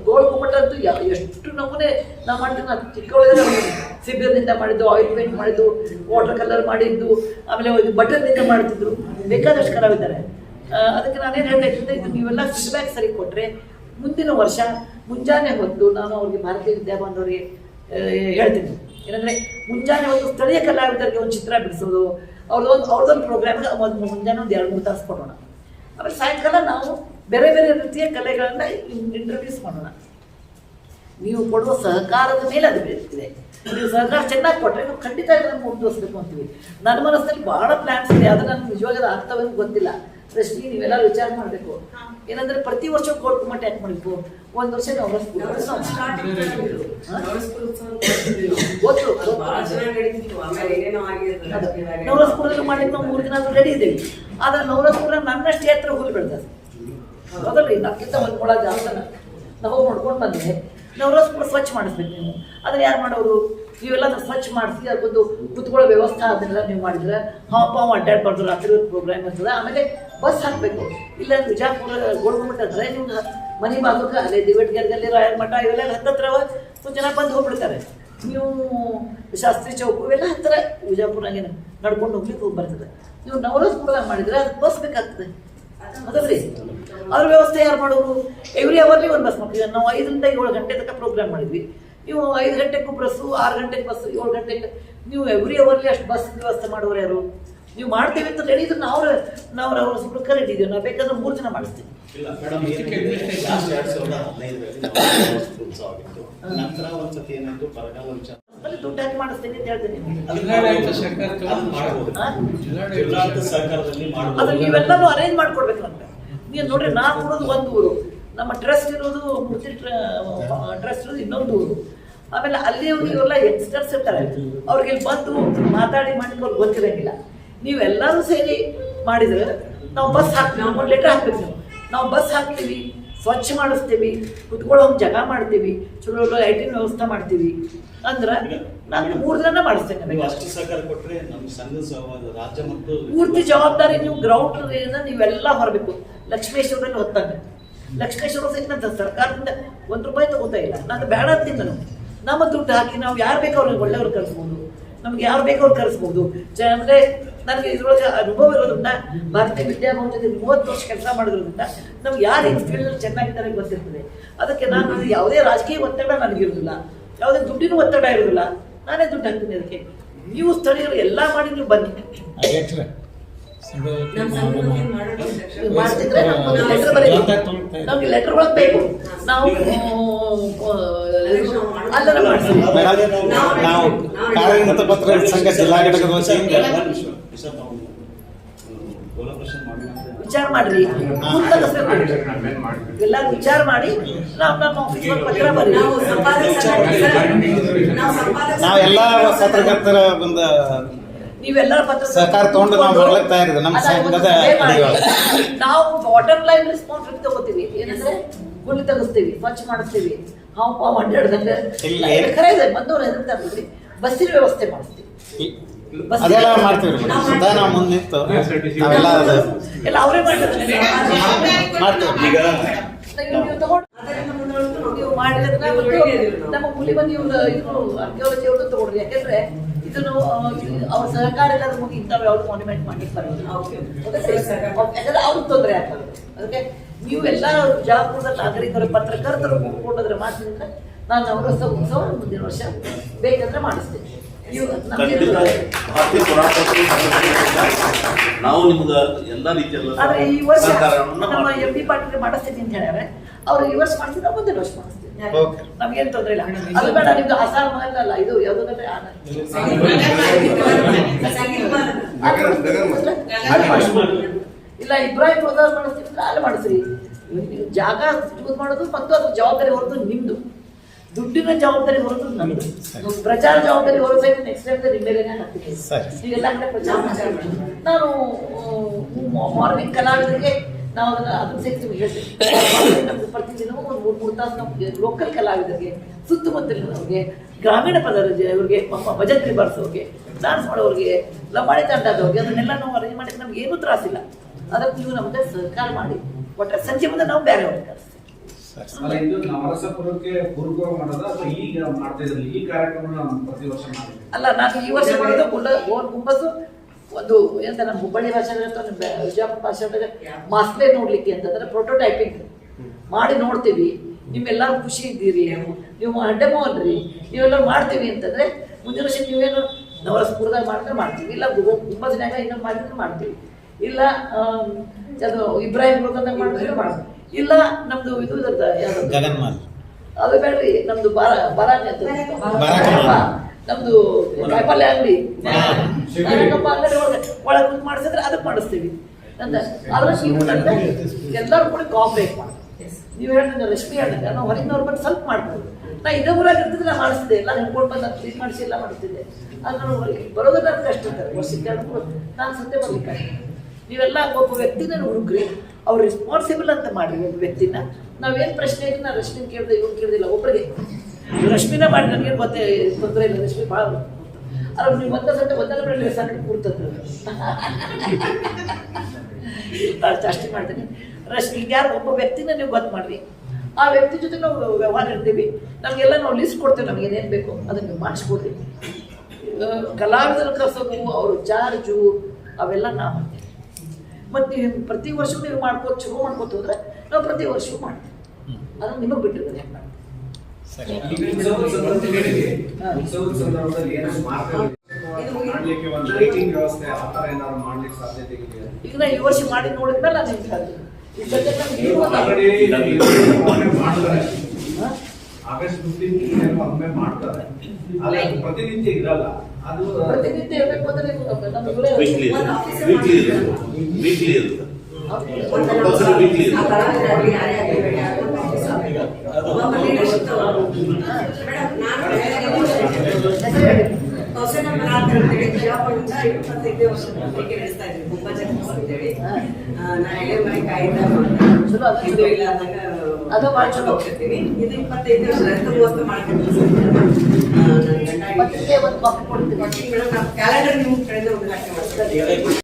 ಗೋಳ್ ಗುಮ್ಮಟ ಅಂತೂ ಯಾವ ಎಷ್ಟು ನಮೂನೆ ನಾವು ಮಾಡ್ತೀವಿ ನಾವು ಚಿಕ್ಕವಳಿದ್ರೆ ಸಿಬ್ಬಂದಿಂದ ಮಾಡಿದ್ದು ಆಯಿಲ್ ಪೇಂಟ್ ಮಾಡಿದ್ದು ವಾಟರ್ ಕಲರ್ ಮಾಡಿದ್ದು ಆಮೇಲೆ ಇದು ಬಟರ್ನಿಂದ ಮಾಡ್ತಿದ್ರು. ಬೇಕಾದಷ್ಟು ಕಲಾವಿದ್ದಾರೆ. ಅದಕ್ಕೆ ನಾನೇನು ಹೇಳ್ತಾ ಇದ್ದೆ ಇದು ನೀವೆಲ್ಲ ಫೀಡ್ಬ್ಯಾಕ್ ಸರಿ ಕೊಟ್ಟರೆ ಮುಂದಿನ ವರ್ಷ ಮುಂಜಾನೆ ಹೊತ್ತು ನಾನು ಅವ್ರಿಗೆ ಭಾರತೀಯ ವಿದ್ಯಾಭವನದವ್ರಿಗೆ ಹೇಳ್ತೀನಿ. ಏನಂದರೆ, ಮುಂಜಾನೆ ಒಂದು ಸ್ಥಳೀಯ ಕಲಾವಿದರಿಗೆ ಒಂದು ಚಿತ್ರ ಬಿಡಿಸೋದು ಅವ್ರದ್ದೊಂದು ಅವ್ರದ್ದೊಂದು ಪ್ರೋಗ್ರಾಮ್ಗೆ ಒಂದು ಮುಂಜಾನೆ ಒಂದು ಎರಡು ಮೂರು ತಾಸು ಕೊಡೋಣ. ಆಮೇಲೆ ಸಾಯಂಕಾಲ ನಾವು ಬೇರೆ ಬೇರೆ ರೀತಿಯ ಕಲೆಗಳನ್ನ ಇಂಟ್ರೊಡ್ಯೂಸ್ ಮಾಡೋಣ. ನೀವು ಕೊಡುವ ಸಹಕಾರದ ಮೇಲೆ ಅದು ಬೀಳ್ತಿದೆ ನೀವು ಸಹಕಾರ ಚೆನ್ನಾಗಿ ಕೊಟ್ಟರೆ ನಾವು ಖಂಡಿತ ಇದನ್ನು ಮುಂದುವರಿಸಬೇಕು ಅಂತೀವಿ. ನನ್ನ ಮನಸ್ಸಲ್ಲಿ ಬಹಳ ಪ್ಲಾನ್ಸ್ ಇದೆ. ಅದು ನನಗೆ ನಿಜವಾಗಿ ಆಗ್ತವೆ ಗೊತ್ತಿಲ್ಲ. ರಶ್ಮಿ ನೀವೆಲ್ಲ ವಿಚಾರ ಮಾಡಬೇಕು. ಏನಂದ್ರೆ ಪ್ರತಿ ವರ್ಷ ಕೋರ್ಟ್ ಮಟ್ಟ ಯಾಕೆ ಮಾಡಬೇಕು ಒಂದ್ ವರ್ಷ. ನವರಸ್ಪುರದಲ್ಲಿ ಮಾಡ್ಲಿಕ್ಕೆ ನಾವು ಮೂರು ದಿನ ರೆಡಿ ಇದ್ದೀವಿ. ಆದ್ರೆ ನವರಸ್ಪುರ ನನ್ನಷ್ಟೇ ಹತ್ರ ಹುಲ್ ಬೆಳೆದದು ಹೌದಲ್ರಿ ನಕ್ಕಿಂತ ಒಂದು ಕೊಡ ಜಾಸ್ತಿ ನಾವು ಹೋಗಿ ನೋಡ್ಕೊಂಡು ಬಂದೆ ನವರಸ್ಪುರ ಸ್ವಚ್ಛ ಮಾಡಿಸ್ಬೇಕು ನೀವು. ಅದನ್ನ ಯಾರು ಮಾಡೋರು? ಅದನ್ನ ಸ್ವಚ್ಛ ಮಾಡಿಸಿ ಅದಕ್ಕೊಂದು ಕುತ್ಕೊಳ್ಳೋ ವ್ಯವಸ್ಥೆ ಅದನ್ನೆಲ್ಲ ನೀವು ಮಾಡಿದ್ರೆ ಹಾಂ ಪಾವ್ ಅಡ್ಡಾಡ್ಬಾರ್ದು ರಾತ್ರಿ ಪ್ರೋಗ್ರಾಮ್ ಇರ್ತದೆ. ಆಮೇಲೆ ಬಸ್ ಹಾಕಬೇಕು. ಇಲ್ಲ ವಿಜಾಪುರ ಗೋಳ್ಗುಮಠ ಅಂದ್ರೆ ನೀವು ಮನೆ ಬಾಜುಕ ಅಲ್ಲೇ ದಿವಟ್ಗೆರ್ಗಲ್ಲಿ ರಾಯಲ್ ಮಠ, ಇವೆಲ್ಲ ಹತ್ತತ್ರ ಸ್ವಲ್ಪ ಜನ ಬಂದು ಹೋಗ್ಬಿಡ್ತಾರೆ. ನೀವು ಶಾಸ್ತ್ರಿ ಚೌಕು, ಇವೆಲ್ಲ ಹತ್ತಿರ ವಿಜಯಪುರಾಗೇನು ನಡ್ಕೊಂಡು ಹೋಗ್ಲಿಕ್ಕೆ ಹೋಗಿ ಬರ್ತದೆ. ನೀವು ನವರಸ್ಪುರದಾಗ ಮಾಡಿದ್ರೆ ಅದು ಬಸ್ ಬೇಕಾಗ್ತದೆ. ಹೌದಲ್ರಿ ಅದ್ರ ವ್ಯವಸ್ಥೆ ಯಾರು ಮಾಡೋರು? ಎವ್ರಿ ಅವರ್ಲಿ ಒಂದು ಬಸ್ ಮಾಡ್ತೀವಿ. ನಾವು ಐದರಿಂದ ಏಳು ಗಂಟೆ ತನಕ ಪ್ರೋಗ್ರಾಮ್ ಮಾಡಿದ್ವಿ. ನೀವು ಐದು ಗಂಟೆಗೂ ಬಸ್ಸು ಆರು ಗಂಟೆಗೆ ಬಸ್ಸು ಏಳು ಗಂಟೆಗೆ ನೀವು ಎವ್ರಿ ಅವರ್ಲಿ ಅಷ್ಟು ಬಸ್ ವ್ಯವಸ್ಥೆ ಮಾಡೋರು ಯಾರು? ನೀವು ಮಾಡ್ತೀವಿ ಅಂತ ಹೇಳಿದ್ರೆ ನಾವು ನಾವು ಅವ್ರ ಸುಬ್ರಕ್ಕ ರೆಡಿ ಇದೀವಿ ನಾವು ಬೇಕಾದ್ರೆ ಮೂರು ಜನ ಮಾಡಿಸ್ತೀವಿ. ನಾವು ದುಡ್ಡು ಹಾಕಿ ಮಾಡಿಸ್ತೀನಿ ಅಂತ ಹೇಳ್ತೀನಿ ಅದು ನೀವೆಲ್ಲರೂ ಅರೇಂಜ್ ಮಾಡ್ಕೊಡ್ಬೇಕು ನಮ್ಗೆ. ನೀವು ನೋಡ್ರಿ ನಾ ಕೊಡೋದು ಒಂದು ಊರು. ನಮ್ಮ ಟ್ರಸ್ಟ್ ಇರೋದು ಮೂರ್ತಿ ಟ್ರಸ್ಟ್ ಇರೋದು ಇನ್ನೊಂದು ಊರು. ಆಮೇಲೆ ಅಲ್ಲಿ ಇವರೆಲ್ಲ ಯಂಗ್ಸ್ಟರ್ಸ್ ಇರ್ತಾರೆ. ಅವ್ರಿಗೆ ಇಲ್ಲಿ ಬಂದು ಮಾತಾಡಿ ಮಾಡಿ ಅವ್ರಿಗೆ ಗೊತ್ತಿರಂಗಿಲ್ಲ ನೀವೆಲ್ಲರೂ ಸೇರಿ ಮಾಡಿದ್ರೆ ನಾವು ಬಸ್ ಹಾಕ್ತೀವಿ. ಒಂದು ಲೆಟರ್ ಹಾಕ್ಬೇಕು ನೀವು. ನಾವು ಬಸ್ ಹಾಕ್ತೀವಿ ಸ್ವಚ್ಛ ಮಾಡಿಸ್ತೀವಿ ಕುತ್ಕೊಳ್ಳೋ ಜಾಗ ಮಾಡ್ತೀವಿ ಚಲೋ ಲೈಟಿನ ವ್ಯವಸ್ಥೆ ಮಾಡ್ತೀವಿ. ಅಂದ್ರೆ ನಾನು ಮೂರು ದಿನ ಮಾಡಿಸ್ತೇನೆ. ಅಷ್ಟು ಸಹಕಾರ ನಮ್ಮ ರಾಜ್ಯ ಮತ್ತು ಪೂರ್ತಿ ಜವಾಬ್ದಾರಿ ನೀವು ಗ್ರೌಂಡ್ ನೀವೆಲ್ಲ ಹೊರಬೇಕು. ಲಕ್ಷ್ಮೇಶ್ವರಲ್ಲಿ ಹೊತ್ತಾಗ. ಲಕ್ಷ್ಮೇಶ್ವರ ಸಹಿತ ಸರ್ಕಾರದಿಂದ ಒಂದು ರೂಪಾಯಿ ತಗೋತಾ ಇಲ್ಲ. ನಾನು ಬೇಡ ಅಂತೀನಿ ನಾನು. ನಮ್ಮ ದುಡ್ಡು ಹಾಕಿ ನಾವು ಯಾರು ಬೇಕೋ ಅವ್ರಿಗೆ ಒಳ್ಳೆಯವ್ರು ಕರೆಸ್ಬೋದು. ನಮ್ಗೆ ಯಾರು ಬೇಕೋ ಅವ್ರು ಕರೆಸ್ಬೋದು ಅಂದರೆ ನನಗೆ ಇದ್ರೊಳಗೆ ಅನುಭವ ಇರೋದ್ರಿಂದ, ಭಾರತೀಯ ವಿದ್ಯಾಭವನ ಜೊತೆ ಮೂವತ್ತು ವರ್ಷ ಕೆಲಸ ಮಾಡಿರೋದ್ರಿಂದ ನಮ್ಗೆ ಯಾರು ಈ ಫೀಲ್ಡಲ್ಲಿ ಚೆನ್ನಾಗಿದ್ದಾರೆ ಗೊತ್ತಿರ್ತದೆ. ಅದಕ್ಕೆ ನಾನು ಯಾವುದೇ ರಾಜಕೀಯ ಒತ್ತಡ ನನಗಿರೋದಿಲ್ಲ ಯಾವುದೇ ದುಡ್ಡಿನ ಒತ್ತಡ ಇರೋದಿಲ್ಲ. ನಾನೇ ದುಡ್ಡು ಹಾಕ್ತೀನಿ ಅದಕ್ಕೆ. ನೀವು ಸ್ಥಳೀಯರು ಎಲ್ಲ ಮಾಡಿ ನೀವು ಬನ್ನಿ ಲೆಟರ್ ಬೇಕು. ನಾವು ನಾವು ಕಾರ್ಯನಿರತ ಪತ್ರ ಸಂಘ ಜಿಲ್ಲಾ ಘಟಕದ ವತಿಯಿಂದ ವಿಚಾರ ಮಾಡ್ರಿ. ಎಲ್ಲ ವಿಚಾರ ಮಾಡಿ ನಾವು ನಮ್ಮ ಪತ್ರ ನಾವು ಎಲ್ಲ ಪತ್ರಕರ್ತರ ಒಂದು ನೀವೆಲ್ಲರ ಪತ್ರ ಸರ್ಕಾರ ತಗೊಂಡು ನಾವು ಮಾಡ್ಲಿಕ್ಕೆ ತಯಾರಿದೆ. ನಮ್ಮ ಸಂಘದ. ನಾವು ಬಾಟಮ್ ಲೈನ್ ರೆಸ್ಪಾನ್ಸಿಬಿಲಿಟಿ ತಗೋತೀವಿ. ಏನಂದ್ರೆ ಗುಂಡಿ ತೆಗಿಸ್ತೀವಿ ಸ್ವಚ್ಛ ಮಾಡಿಸ್ತೀವಿ. ಹಾವು ಪಾವು ಅಡ್ಡಾಡ್ದಂಗೆ ಇಲ್ಲ. ಖರೆ ಇದೆ. ಬಂದವ್ರು ಹೆದರ್ತಾರೆ ಬಸ್ಸಿನ ವ್ಯವಸ್ಥೆ ಮಾಡಿಸ್ತೀವಿ ಬಸ್ ಅದೆಲ್ಲ ಮಾಡ್ತೀವಿ ಸದಾ ನಾವು ಮುಂದೆ ನಿಂತು ನಾವೆಲ್ಲ ಎಲ್ಲ ಅವರೇ ಮಾಡಿರ್ತಾರೆ ಮಾಡ್ತೀವಿ ಈಗ ನೀವು ತಗೊಂಡು ನಾವು ಮಾಡಿದ್ರೆ ಇವ್ರು ಇವರು ಯಾಕೆಂದ್ರೆ ಇದನ್ನು ಅವ್ರ ಸರ್ಕಾರ ಎಲ್ಲ ಮುಗಿ ಇಂಥವು ಯಾವ್ದು ಮಾನ್ಯುಮೆಂಟ್ ಮಾಡ್ಲಿಕ್ಕೆ ಅವ್ರಿಗೆ ತೊಂದರೆ ಆಗ್ತದೆ. ಅದಕ್ಕೆ ನೀವು ಎಲ್ಲ ಜಾಗೃತ ನಾಗರಿಕರು ಪತ್ರಕರ್ತರು ಕೂತ್ಕೊಂಡ್ರೆ ಮಾತಿನಿಂದ ನಾನು ನವರಸ ಉತ್ಸವ ಮುಂದಿನ ವರ್ಷ ಬೇಕಂದ್ರೆ ಮಾಡಿಸ್ತೇನೆ. ನೀವು ನಮ್ಗೆ ಖಂಡಿತ ಭಾರತೀಯ ಪುರಾತತ್ವ ನಾವು ನಿಮ್ಗೆ ಎಲ್ಲ ರೀತಿಯಲ್ಲ ಆದ್ರೆ ಈ ವರ್ಷ ನಮ್ಮ ಮಾಡ್ತೀವಿ. ಎಂ ಪಿ ಪಾಟೀಲ್ ಮಾಡಿಸ್ತೀನಿ ಅಂತ ಹೇಳ್ಯಾರೆ. ಅವ್ರು ಈ ವರ್ಷ ಮಾಡಿಸಿದ್ರೆ ಮುಂದಿನ ವರ್ಷ ಮಾಡಿಸ್ತೀನಿ ನಮ್ಗೇನ್ ತೊಂದ್ರೆ ಇಲ್ಲ ಅದು ಬೇಡ ನಿಮ್ದು ಹಸಾರ ಮಹಲ್ ಅಲ್ಲ ಇದು ಯಾವ್ದಂದ್ರೆ. ಇಲ್ಲ ಇಬ್ರಾಹಿಂ ಪ್ರಸಾದ್ ಮಾಡಿಸ್ತೀವಿ ಅಲ್ಲಿ ಮಾಡಿಸ್ರಿ ನೀವು ಜಾಗ ಯೂಸ್ ಮಾಡೋದು ಮತ್ತು ಅದ್ರ ಜವಾಬ್ದಾರಿ ಹೊರತು ನಿಮ್ದು ದುಡ್ಡಿನ ಜವಾಬ್ದಾರಿ ಹೊರತು ನಮ್ದು ಪ್ರಚಾರ ಜವಾಬ್ದಾರಿ ಹೊರತು ನೆಕ್ಸ್ಟ್ ಟೈಮ್ ನಿಮ್ಮ ಮೇಲೆನೇ ಹಾಕ್ತೀನಿ. ನೀವೆಲ್ಲ ಕಡೆ ಪ್ರಚಾರ ನಾನು ಮಾರ್ನಿಂಗ್ ಕಲಾವಿದರಿಗೆ ನಾವು ಅದನ್ನ ಅದನ್ನ ಸೇರಿಸಿ ಹೇಳ್ತೀವಿ ಪ್ರತಿದಿನವೂ ಒಂದು ಮೂರು ಮೂರು ತಾಸು ನಮ್ಮ ಲೋಕಲ್ ಕಲಾವಿದರಿಗೆ ಸುತ್ತಮುತ್ತಲಿನವ್ರಿಗೆ ಗ್ರಾಮೀಣ ಪದರ ಇವರಿಗೆ ಭಜಂತ್ರಿ ಬಾರಿಸೋರಿಗೆ ಡಾನ್ಸ್ ಮಾಡೋರಿಗೆ ಲಂಬಾಣಿ ತಂಡದವ್ರಿಗೆ ಅದನ್ನೆಲ್ಲ ನಾವು ಅರೇಂಜ್ ಮಾಡಿದ್ರೆ ನಮ್ಗೆ ಏನೂ ತ್ರಾಸಿಲ್ಲ ಅದಕ್ಕೆ ನೀವು ನಮ್ಗೆ ಸಹಕಾರ ಮಾಡಿ ಒಟ್ಟಾರೆ ಸಂಜೆ ಮುಂದೆ ನಾವು ಬೇರೆ ಅವ್ರಿಗೆ ಕಳಿಸ್ತೀವಿ ಅಲ್ಲ ನಾನು ಈ ವರ್ಷ ಮಾಡಿದ ಗುಂಬಸು ಒಂದು ಎಂತ ನಮ್ಮ ಹುಬ್ಬಳ್ಳಿ ಭಾಷೆ ವಿಜಯಪುರ ಭಾಷೆ ಮಾಸ್ಲೆ ನೋಡ್ಲಿಕ್ಕೆ ಅಂತಂದ್ರೆ ಪ್ರೋಟೋಟೈಪಿಂಗ್ ಮಾಡಿ ನೋಡ್ತೀವಿ. ನಿಮ್ಮೆಲ್ಲರೂ ಖುಷಿ ಇದ್ದೀರಿ. ನೀವು ಅಡ್ಡಮೋ ಅಲ್ರಿ. ನೀವೆಲ್ಲ ಮಾಡ್ತೀವಿ ಅಂತಂದ್ರೆ ಮುಂದಿನ ವರ್ಷ ನೀವೇನು ನವರಸ್ಪುರದಾಗ ಮಾಡಿದ್ರೆ ಮಾಡ್ತೀವಿ. ಇಲ್ಲ ತುಂಬಾ ಗುಂಬಸ್ನ್ಯಾಗ ಇನ್ನೊಂದು ಮಾಡಿದ್ರೆ ಮಾಡ್ತೀವಿ. ಇಲ್ಲ ಅದು ಇಬ್ರಾಹಿಂ ಗುರುದಾಗ ಮಾಡಿದ್ರೆ ಮಾಡ್ತೀವಿ. ಇಲ್ಲ ನಮ್ದು ಇದು ಅದು ಬೇಡ್ರಿ ನಮ್ದು ಬರ ಬರ. ನಮ್ದು ಕಾಯಿಪಲ್ಯ ಅಂಗಡಿ. ಒಳಗೆ ಒಳಗೆ ಕುಂತ್ ಮಾಡಿಸಿದ್ರೆ ಅದಕ್ಕೆ ಮಾಡಿಸ್ತೀವಿ. ಅಂತ ಆದ್ರೆ ನೀವು ನನ್ನ ಎಲ್ಲರೂ ಕೂಡ ಕಾಪರೇಟ್ ಮಾಡಿ ನೀವು ಹೇಳಿದಂಗೆ ರಶ್ಮಿ ಹೇಳಿದಂಗೆ ನಾವು ಹೊರಗಿನವ್ರು ಬಂದು ಸ್ವಲ್ಪ ಮಾಡ್ಬೋದು. ನಾ ಇದೇ ಊರಾಗ ಇರ್ತಿದ್ರೆ ನಾ ಮಾಡಿಸಿದೆ ಎಲ್ಲ ಹಿಡ್ಕೊಂಡು ಬಂದು ನಾನು ಕ್ಲೀನ್ ಮಾಡಿಸಿ ಎಲ್ಲ ಮಾಡ್ತಿದ್ದೆ. ಅದು ನಾನು ಹೊರಗೆ ಬರೋದು ನನ್ನ ಕಷ್ಟ ವರ್ಷಕ್ಕೆ ನಾನು ಸತ್ಯ ಬರ್ಲಿಕ್ಕೆ ನೀವೆಲ್ಲ ಒಬ್ಬ ವ್ಯಕ್ತಿನ ಹುಡುಗ್ರಿ ಅವ್ರು ರೆಸ್ಪಾನ್ಸಿಬಲ್ ಅಂತ ಮಾಡಿ ಒಬ್ಬ ವ್ಯಕ್ತಿನ. ನಾವೇನು ಪ್ರಶ್ನೆ ಇದ್ರೆ ನಾನು ರಶ್ಮಿನ ಕೇಳಿದೆ ಇವ್ರು ಕೇಳಿದಿಲ್ಲ. ಒಬ್ಬರಿಗೆ ರಶ್ಮಿನ ಮಾಡಿ ನನಗೇನು ಗೊತ್ತೇ ತೊಂದರೆ ಇಲ್ಲ ರಶ್ಮಿ ಭಾಳ ಅಲ್ಲ ನೀವು ಒಂದೇ ಸಣ್ಣ ಒಂದಲ್ಲ ಬೆಳೆ ಸಣ್ಣ ಭಾಳ ಜಾಸ್ತಿ ಮಾಡ್ತೀನಿ. ರಶ್ಮಿ ಯಾರು ಒಬ್ಬ ವ್ಯಕ್ತಿನ ನೀವು ಗೊತ್ತು ಮಾಡಿರಿ. ಆ ವ್ಯಕ್ತಿ ಜೊತೆ ನಾವು ವ್ಯವಹಾರ ಇರ್ತೀವಿ. ನಮಗೆಲ್ಲ ನಾವು ಲಿಸ್ಟ್ ಕೊಡ್ತೇವೆ ನಮ್ಗೆ ಏನೇನು ಬೇಕು ಅದನ್ನು ನೀವು ಮಾಡಿಸ್ಕೊಡ್ರಿ. ಕಲಾವಿದರು ನೀವು ಅವ್ರ ಚಾರ್ಜು ಅವೆಲ್ಲ ನಾ ಮಾಡ್ತೀವಿ ಮತ್ತು ನೀವು ಪ್ರತಿ ವರ್ಷ ನೀವು ಮಾಡ್ಕೋ ಚಲೋ ಮಾಡ್ಕೋತ ಹೋದ್ರೆ ನಾವು ಪ್ರತಿ ವರ್ಷವೂ ಮಾಡ್ತೀವಿ. ಅದನ್ನು ನಿಮಗೆ ಬಿಟ್ಟಿರೋದು ಹೆಂಗೆ ಉತ್ಸವದ ಸಂದರ್ಭದಲ್ಲಿ ಏನಾದ್ರು ಮಾಡ್ಲಿಕ್ಕೆ ಒಂದು ಲೈಟಿಂಗ್ ವ್ಯವಸ್ಥೆ ಆ ತರ ಏನಾದ್ರು ಮಾಡ್ಲಿಕ್ಕೆ ಸಾಧ್ಯತೆ ಇದೆಯಾ ಈಗ ಈ ವರ್ಷ ಮಾಡಿ ನೋಡಿದ್ಮೇಲೆ ನಾನು ಹೇಳ್ತೀನಿ ಆಗಸ್ಟ್ ಫಿಫ್ಟೀನ್ ಒಮ್ಮೆ ಮಾಡ್ತಾರೆ ಪ್ರತಿನಿತ್ಯ ಇರಲ್ಲ ಅದು ಪ್ರತಿನಿತ್ಯ ಇರಬೇಕು ಅಂದ್ರೆ ವೀಕ್ಲಿ ವೀಕ್ಲಿ ಇರುತ್ತೆ ವೀಕ್ಲಿ ಇರುತ್ತೆ ವರ್ಷದ ಹೀಗೆ ನಡೆಸ್ತಾ ಇದ್ವಿ ತುಂಬಾ ಜನ ಅಂತೇಳಿ ನಾನು ಎಳೆ ಮನೆ ಕಾಯ್ದ ಇದು ಇಲ್ಲ ಅಂದಾಗ ಅದು ಚಲೋ. ಹೋಗ್ತಿರ್ತೀನಿ ಇದು ಇಪ್ಪತ್ತೈದು ವರ್ಷ ರೈತ ಮೂವತ್ತು ಮಾಡ್ಕೊಂಡು ನನ್ನ ಕ್ಯಾಲೆಂಡರ್ ನಿಮ್ಗೆ ಕಡೆಯಿಂದ ಒಂದು